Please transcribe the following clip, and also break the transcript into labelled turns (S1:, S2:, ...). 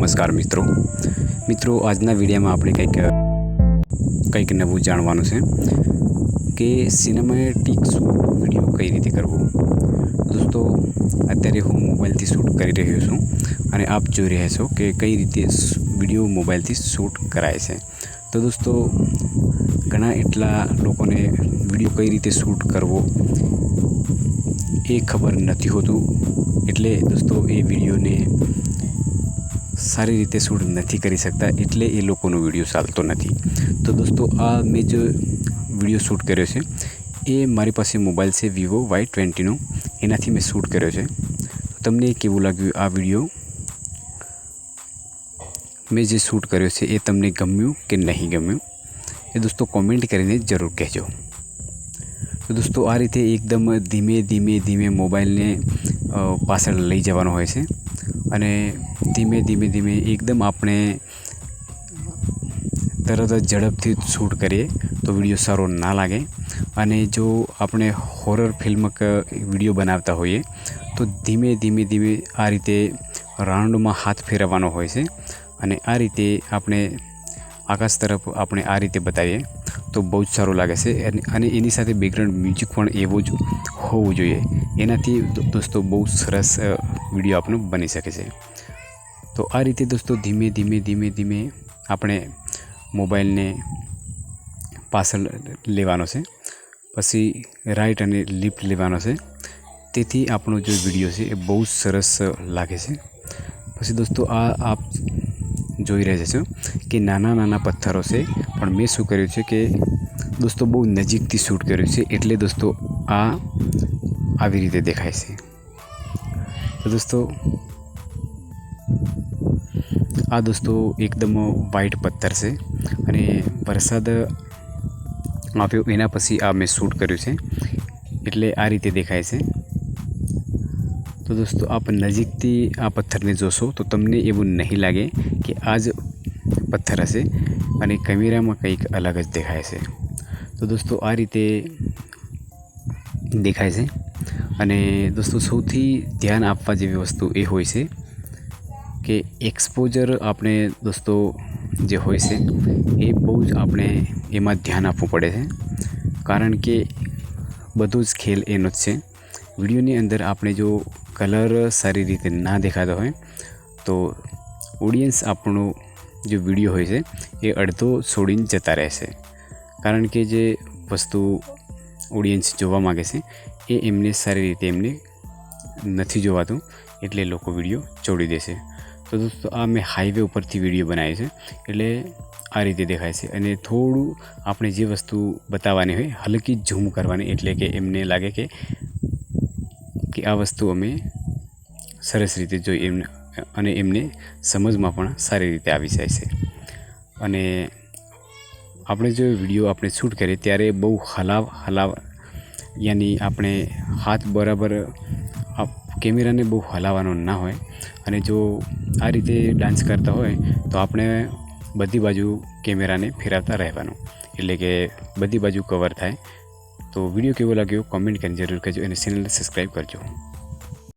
S1: નમસ્કાર મિત્રો. મિત્રો, આજના વિડીયોમાં આપણે કંઈક કંઈક નવું જાણવાનું છે કે સિનેમેટિક શૂટ વીડિયો કઈ રીતે કરવો? દોસ્તો, અત્યારે હું મોબાઈલથી શૂટ કરી રહ્યો છું અને આપ જોઈ રહ્યા છો કે કઈ રીતે વીડિયો મોબાઈલથી શૂટ કરાય છે. તો દોસ્તો, ઘણા એટલા લોકોને વીડિયો કઈ રીતે શૂટ કરવો એ ખબર નથી હોતું. એટલે દોસ્તો, એ વિડીયોને સારી રીતે શૂટ નથી કરી શકતા એટલે એ લોકોનો વીડિયો ચાલતો નથી. તો દોસ્તો, આ મેં જે વીડિયો શૂટ કર્યો છે, એ મારી પાસે મોબાઈલ છે વિવો વાય ટ્વેન્ટીનો એનાથી મેં શૂટ કર્યો છે. તમને કેવું લાગ્યું આ વીડિયો? મેં જે શૂટ કર્યો છે એ તમને ગમ્યું કે નહીં ગમ્યું? એ દોસ્તો કોમેન્ટ કરીને જરૂર કહેજો. તો દોસ્તો, આ રીતે એકદમ ધીમે ધીમે ધીમે મોબાઈલને પાછળ લઈ જવાનો હોય છે. અને ધીમે ધીમે ધીમે એકદમ આપણે તરત જ ઝડપથી શૂટ કરીએ તો વીડિયો સારો ના લાગે. અને જો આપણે હોરર ફિલ્મ વીડિયો બનાવતા હોઈએ તો ધીમે ધીમે ધીમે આ રીતે રાઉન્ડમાં હાથ ફેરવવાનો હોય છે. અને આ રીતે આપણે આકાશ તરફ આપણે આ રીતે બતાવીએ. તો બહુ જ સારું લાગે છે. અને- એની સાથે બેકગ્રાઉન્ડ મ્યુઝિક પણ એવું જ હોવું જોઈએ. એનાથી દોસ્તો બહુ સરસ વીડિયો આપણો બની શકે છે. તો આ રીતે દોસ્તો ધીમે ધીમે ધીમે ધીમે આપણે મોબાઈલને પાછળ લેવાનો છે. પછી રાઈટ અને લિફ્ટ લેવાનો છે. તેથી આપણો જે વીડિયો છે એ બહુ સરસ લાગે છે. પછી દોસ્તો આ આપ જોઈ રહ્યા છો કે નાના નાના પથ્થરો છે. પણ મેં શું કર્યું છે કે દોસ્તો બહુ નજીકથી શૂટ કર્યું છે એટલે દોસ્તો આ આવી રીતે દેખાય છે. તો દોસ્તો આ દોસ્તો એકદમ વ્હાઈટ પથ્થર છે અને વરસાદ આપ્યો એના પછી આ મેં શૂટ કર્યું છે. એટલે આ રીતે દેખાય છે. તો દોસ્તો, આપ નજીકથી આ પથ્થરને જોશો તો તમને એવું નહીં લાગે કે આ જ પથ્થર હશે અને કેમેરામાં કંઈક અલગ જ દેખાય છે. તો દોસ્તો, આ રીતે દેખાય છે. અને દોસ્તો, સૌથી ધ્યાન આપવા જેવી વસ્તુ એ હોય છે કે એક્સપોઝર આપણે દોસ્તો જે હોય છે એ બહુ જ આપણે એમાં ધ્યાન આપવું પડે છે. કારણ કે બધું જ ખેલ એનો જ છે. વિડીયોની અંદર આપણે જો કલર સારી રીતે ના દેખાતો હોય, તો ઓડિયન્સ આપણો જે વીડિયો હોય છે, એ અડધો છોડીને જતા રહેશે. કારણ કે જે વસ્તુ ઓડિયન્સ જોવા માગે છે, એ એમને સારી રીતે એમને નથી જોવાતું, એટલે લોકો વીડિયો છોડી દેશે તો દોસ્તો, આ મેં હાઈવે ઉપરથી વીડિયો બનાવ્યો છે, એટલે આ રીતે દેખાય છે. અને થોડું આપણે જે વસ્તુ બતાવવાની હોય, હલકી ઝૂમ કરવાની, એટલે કે એમને લાગે કે કે આ વસ્તુ અમે સરસ રીતે જોઈ એમને, અને એમને સમજમાં પણ સારી રીતે આવી જાય છે. અને આપણે જો વીડિયો આપણે શૂટ કરીએ ત્યારે બહુ હલાવ હલાવ, યાની આપણે હાથ બરાબર કેમેરાને બહુ હલાવવાનો ના હોય. અને જો આ રીતે ડાન્સ કરતા હોય તો આપણે બધી બાજુ કેમેરાને ફેરવતા રહેવાનું. એટલે કે બધી બાજુ કવર થાય તો વીડિયો કેવો લાગ્યો? કોમેન્ટ કરીને જરૂર કરજો અને ચેનલને સબસ્ક્રાઈબ કરજો.